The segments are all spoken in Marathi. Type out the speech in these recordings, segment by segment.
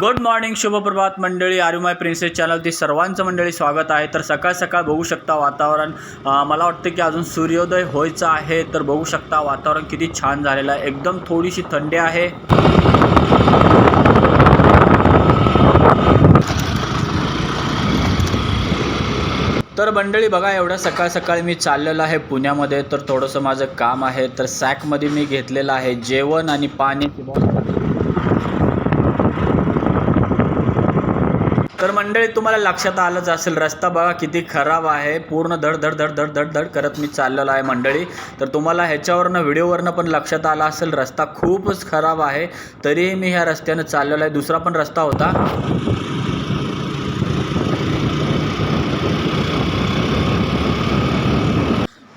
गुड मॉर्निंग शुभप्रभात मंडळी. आरुमाय प्रिन्सेस चॅनल ती सर्वांचं मंडळी स्वागत आहे. तर सकाळ सकाळ बघू शकता वातावरण. मला वाटतं की अजून सूर्योदय व्हायचं आहे तर बघू शकता वातावरण किती छान झालेलं आहे. एकदम थोडीशी थंडी आहे. तर मंडळी बघा एवढ्या सकाळ सकाळी मी चाललेलो आहे पुण्यामध्ये. तर थोडंसं माझं काम आहे. तर सॅकमध्ये मी घेतलेलं आहे जेवण आणि पाणी. तर मंडळी तुम्हाला लक्षात आलंच असेल रस्ता बघा किती खराब आहे. पूर्ण धड धड धड धड धड धड करत मी चाललेलो आहे मंडळी. तर तुम्हाला ह्याच्यावरनं व्हिडिओवरनं पण लक्षात आलं असेल रस्ता खूपच खराब आहे. तरीही मी ह्या रस्त्यानं चाललेलो आहे. दुसरा पण रस्ता होता.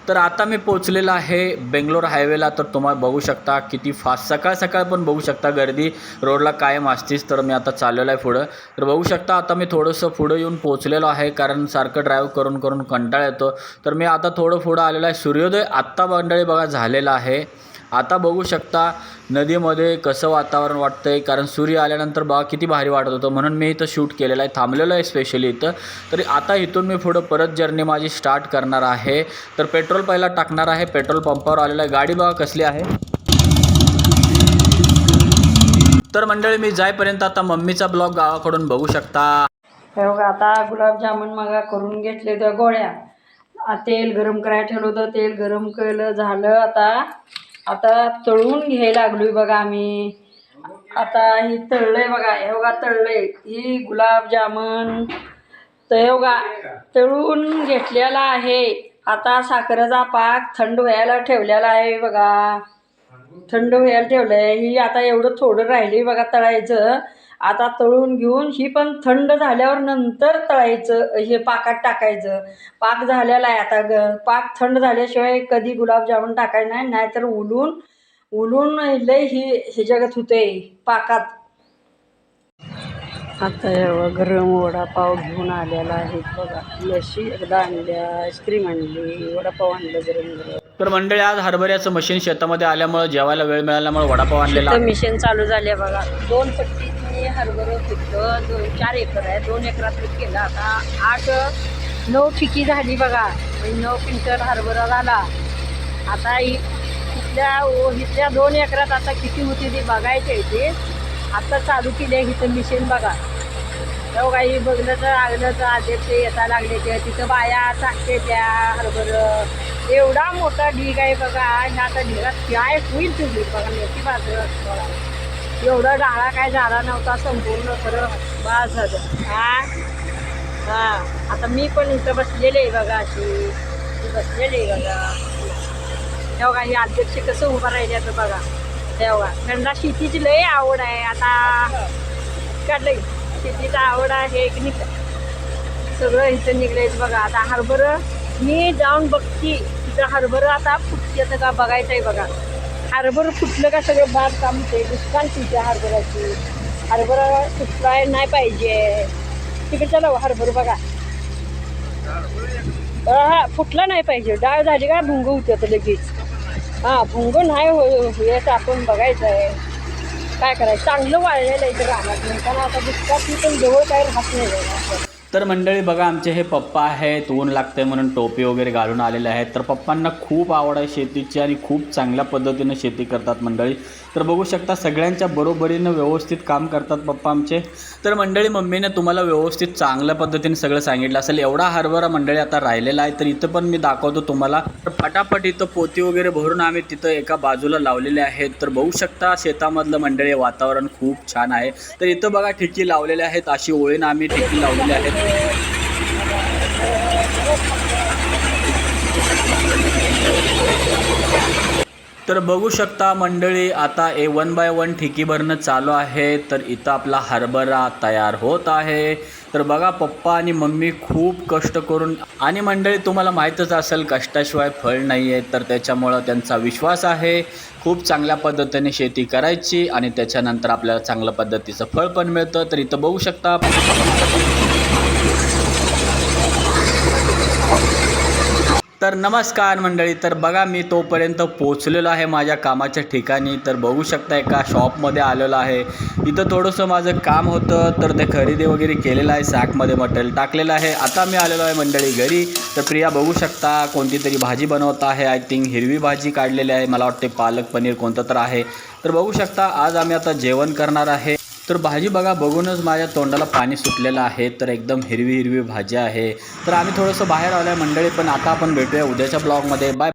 तर आता मी पोचलेला आहे बेंगलोर हायवेला. तर तुम्हाला बघू शकता किती फास्ट. सकाळ सकाळ पण बघू शकता गर्दी. रोडला कायम असतीच तर मी आता चाललेलो आहे पुढं. तर बघू शकता आता मी थोडंसं पुढं येऊन पोचलेलो आहे कारण सारखं ड्राईव्ह करून करून कंटाळा येतो. तर मी आता थोडं पुढं आलेलो आहे. सूर्योदय आत्ता मंडळी बघा झालेला आहे. आता बघू शकता नदीमध्ये कसं वातावरण वाटतंय. कारण सूर्य आल्यानंतर बघा किती भारी वाटत होतं. म्हणून मी इथं शूट केलेलं आहे. थांबलेलं आहे स्पेशली इथं. तरी आता इथून मी पुढं परत जर्नी माझी स्टार्ट करणार आहे. तर पेट्रोल पहिला टाकणार आहे. पेट्रोल पंपावर आलेलं आहे. गाडी बघा कसली आहे. तर मंडळी मी जाईपर्यंत आता मम्मीचा ब्लॉग गावाकडून बघू शकता. हे बघा आता गुलाबजामुन मग करून घेतले त्या गोळ्या. तेल गरम करायला ठेवलं होतं. तेल गरम केलं झालं आता आता तळून घ्यायला लागलोय बघा आम्ही. आता ही तळलंय बघा हे बघा तळलंय. ही गुलाबजामुन तर बघा तळून घेतलेला आहे. आता साखरेचा पाक थंड व्हायला ठेवलेला आहे बघा. थंड व्हायला ठेवलंय. ही आता एवढं थोडं राहिली बघा तळायचं. आता तळून घेऊन ही पण थंड झाल्यावर नंतर तळायचं हे पाकात टाकायचं. पाक झालेला आहे आता ग पाक थंड झाल्याशिवाय कधी गुलाबजामुन टाकायचं नाही नाहीतर उलून उलून लय ही हे जगत होते पाकात. आता हे गरम वडापाव घेऊन आलेला आहे बघा. लशी एकदा आणल्या आईस्क्रीम आणली वडापाव आणलं गरम गरम. तर मंडळी आज हरभऱ्याचं मशीन शेतामध्ये आल्यामुळं जेवायला वेळ मिळाल्यामुळे वडापाव आणलेला मिशन चालू झाले बघा. दोन पट्टीत मी हरभरं पिकलं दोन चार एकर आहे. दोन एकरात पीक केलं. आता आठ नऊ ठिकी झाली बघा. म्हणजे नऊ क्विंटल हरभरा झाला. आता इथल्या ओ- इथल्या दोन एकरात आता किती होती ती बघायची आहे ते. आता चालू केली आहे इथं मिशन बघा. तेव्हा काही बघलं तर लागलं तर अध्यक्ष येता लागले ते. तिथं बाया टाकते त्या हरभरं. एवढा मोठा ढीग आहे बघा. आणि आता ढिगात काय होईल तुम्ही बघा. मेथी बाजूला बघा. एवढा डाळा काय झाला नव्हता संपूर्ण खरं बाज झालं. हा? हा. आता मी पण इथं बसलेले आहे बघा अशी. बसलेले आहे बघा. तेव्हा ही अध्यक्ष कसं उभं राहिले आता बघा. तेव्हा. त्यांना शेतीची लय आवड आहे. आता काढलं शेतीची आवड आहे की नाही? सगळं इथं निघलंय बघा. आता हरभरं मी जाऊन बघती. तिथं हरभरं आता फुटते. का बघायचं आहे बघा. हरभर फुटलं का सगळं बाग कामते दुष्काळ तिथे हरभराची हरभरा फुटलाय नाही पाहिजे. तिकडे चला हो, हरभर बघा. हा फुटला नाही पाहिजे. डाळ झाली का भुंग होते आता लगेच. हा भुंग नाही हो, हो, हो याचं आपण बघायचं आहे काय करायचं? चांगलं वाळलेलं आहे इथं राहणार म्हणताना आता दुष्काळ पण जवळ काय राहत नाही. तर मंडळी बघा आमचे हे पप्पा आहेत ऊन लागतंय म्हणून टोपी वगैरे घालून आलेले आहेत. तर पप्पांना खूप आवड आहे शेतीची आणि खूप चांगल्या पद्धतीनं शेती करतात मंडळी. तर बघू शकता सगळ्यांच्या बरोबरीनं व्यवस्थित काम करतात पप्पा आमचे. तर मंडळी मम्मीने तुम्हाला व्यवस्थित चांगल्या पद्धतीने सगळं सांगितलं असेल. एवढा हरभरा मंडळी आता राहिलेला आहे तर इथं पण मी दाखवतो तुम्हाला. तर फटाफट इथं पोती वगैरे भरून आम्ही तिथं एका बाजूला लावलेले आहेत. तर बघू शकता शेतामधलं मंडळी वातावरण खूप छान आहे. तर इथं बघा ठिकी लावलेल्या आहेत अशी ओळीनं आम्ही ठिकी लावलेली आहेत. तर बघू शकता मंडळी आता ए वन बाय वन ठिकी भरणं चालू आहे तर इथं आपला हरभरा तयार होत आहे. तर बघा पप्पा आणि मम्मी खूप कष्ट करून आणि मंडळी तुम्हाला माहीतच असेल कष्टाशिवाय फळ नाही आहे तर त्याच्यामुळं त्यांचा विश्वास आहे. खूप चांगल्या पद्धतीने शेती करायची आणि त्याच्यानंतर आपल्याला चांगल्या पद्धतीचं फळ पण मिळतं. तर इथं बघू शकता. तर नमस्कार मंडळी तर बघा मी तोपर्यंत पोचलेलो आहे माझ्या कामाच्या ठिकाणी. तर बघू शकता एका शॉपमध्ये आलेलो आहे. इथं थोडंसं माझं काम होतं तर ते खरेदी वगैरे केलेलं आहे सॅकमध्ये मटेरियल टाकलेलं आहे. आता मी आलेलो आहे मंडळी घरी. तर प्रिया बघू शकता कोणती तरी भाजी बनवत आहे. आय थिंक हिरवी भाजी काढलेली आहे. मला वाटते पालक पनीर कोणतं तर आहे. तर बघू शकता आज आम्ही आता जेवण करणार आहे. तर भाजी बघा बघूनच माझ्या तोंडाला पाणी सुटलेलं आहे. तर एकदम हिरवी हिरवी भाजी आहे. तर आम्ही थोडंसं बाहेर आलो आहे मंडळी पण आता आपण भेटूया उद्याच्या ब्लॉगमध्ये. बाय.